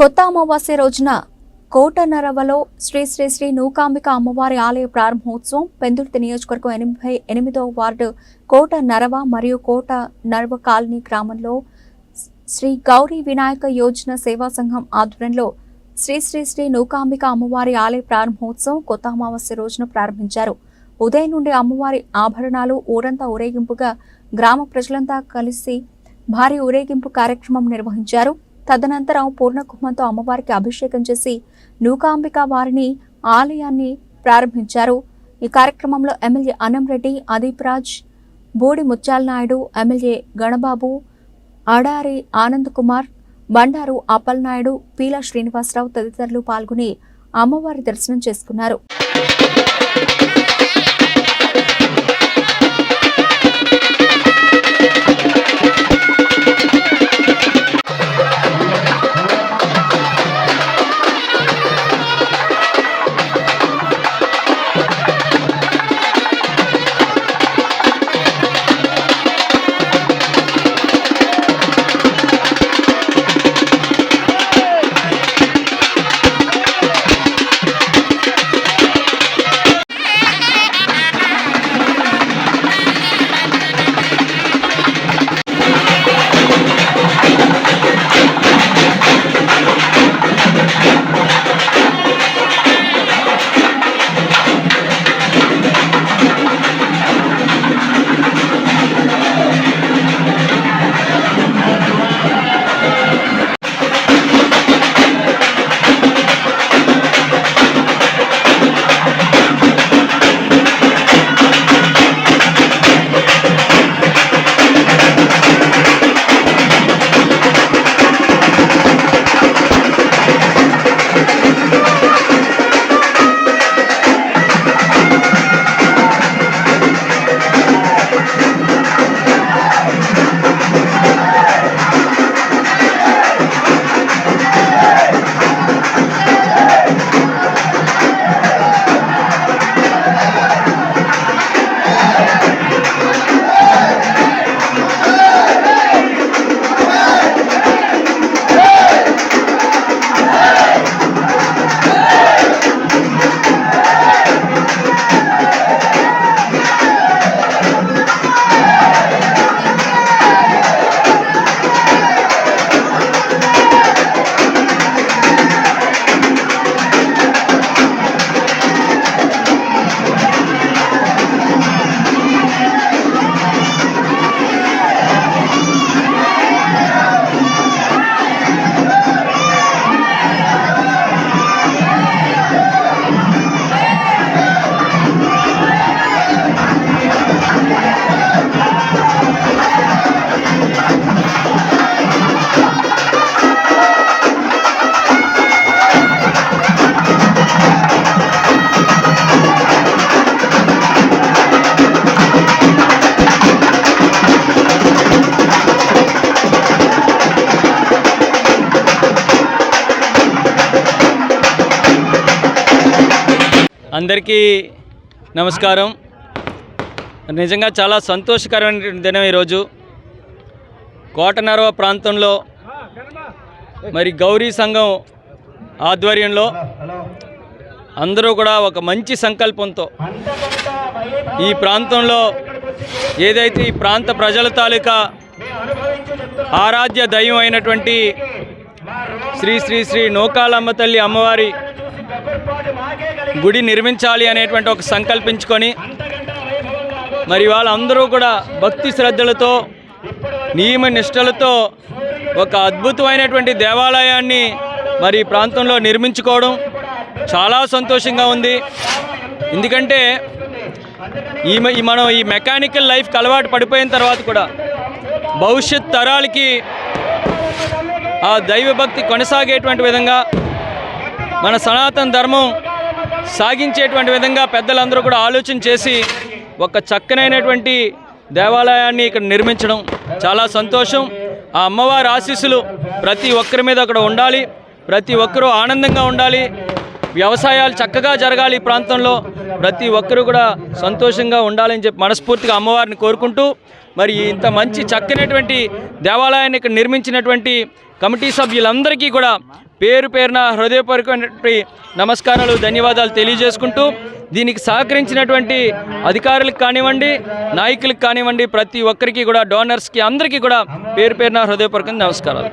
కొత్త అమావాస్య రోజున కోటనరవలో శ్రీ శ్రీ శ్రీ నూకాంబిక అమ్మవారి ఆలయ ప్రారంభోత్సవం పెందుర్తి నియోజకవర్గం ఎనభై ఎనిమిదో వార్డు కోట నరవ మరియు కోట నరవ కాలనీ గ్రామంలో శ్రీ గౌరీ వినాయక యోజన సేవా సంఘం ఆధ్వర్యంలో శ్రీ శ్రీ శ్రీ నూకాంబిక అమ్మవారి ఆలయ ప్రారంభోత్సవం కొత్త అమావాస్య రోజున ప్రారంభించారు. ఉదయం నుండి అమ్మవారి ఆభరణాలు ఊరంతా ఊరేగింపుగా గ్రామ ప్రజలంతా కలిసి భారీ ఊరేగింపు కార్యక్రమం నిర్వహించారు. తదనంతరం పూర్ణకుంభంతో అమ్మవారికి అభిషేకం చేసి నూకాంబిక వారిని ఆలయాన్ని ప్రారంభించారు. ఈ కార్యక్రమంలో ఎమ్మెల్యే అనంరెడ్డి అదీప్రాజ్ బూడి ముత్యాల నాయుడు ఎమ్మెల్యే గణబాబు అడారి ఆనంద్ కుమార్ బండారు అప్పలనాయుడు పీలా శ్రీనివాసరావు తదితరులు పాల్గొని అమ్మవారి దర్శనం చేసుకున్నారు. అందరికీ నమస్కారం. నిజంగా చాలా సంతోషకరమైన దినం ఈరోజు. కోటనరవ ప్రాంతంలో మరి గౌరీ సంఘం ఆధ్వర్యంలో అందరూ కూడా ఒక మంచి సంకల్పంతో ఈ ప్రాంతంలో ఏదైతే ఈ ప్రాంత ప్రజల తాలూకా ఆరాధ్య దైవం అయినటువంటి శ్రీ శ్రీ శ్రీ నూకాలమ్మ తల్లి అమ్మవారి గుడి నిర్మించాలి అనేటువంటి ఒక సంకల్పించుకొని మరి వాళ్ళందరూ కూడా భక్తి శ్రద్ధలతో నియమ నిష్టలతో ఒక అద్భుతమైనటువంటి దేవాలయాన్ని మరి ప్రాంతంలో నిర్మించుకోవడం చాలా సంతోషంగా ఉంది. ఎందుకంటే ఈ మనం ఈ మెకానికల్ లైఫ్కి అలవాటు పడిపోయిన తర్వాత కూడా భవిష్యత్ తరాలకి ఆ దైవభక్తి కొనసాగేటువంటి విధంగా మన సనాతన ధర్మం సాగించేటువంటి విధంగా పెద్దలందరూ కూడా ఆలోచన చేసి ఒక చక్కనైనటువంటి దేవాలయాన్ని ఇక్కడ నిర్మించడం చాలా సంతోషం. ఆ అమ్మవారి ఆశీస్సులు ప్రతి ఒక్కరి మీద అక్కడ ఉండాలి. ప్రతి ఒక్కరూ ఆనందంగా ఉండాలి. వ్యవసాయాలు చక్కగా జరగాలి ఈ ప్రాంతంలో. ప్రతి ఒక్కరూ కూడా సంతోషంగా ఉండాలని చెప్పి మనస్ఫూర్తిగా అమ్మవారిని కోరుకుంటూ మరి ఇంత మంచి చక్కనటువంటి దేవాలయాన్ని ఇక్కడ నిర్మించినటువంటి కమిటీ సభ్యులందరికీ కూడా పేరు పేరున హృదయపూర్వకమైనటువంటి నమస్కారాలు ధన్యవాదాలు తెలియజేసుకుంటూ దీనికి సహకరించినటువంటి అధికారులకు కానివ్వండి నాయకులకు కానివ్వండి ప్రతి ఒక్కరికి కూడా డోనర్స్కి అందరికీ కూడా పేరు పేరున హృదయపూర్వక నమస్కారాలు.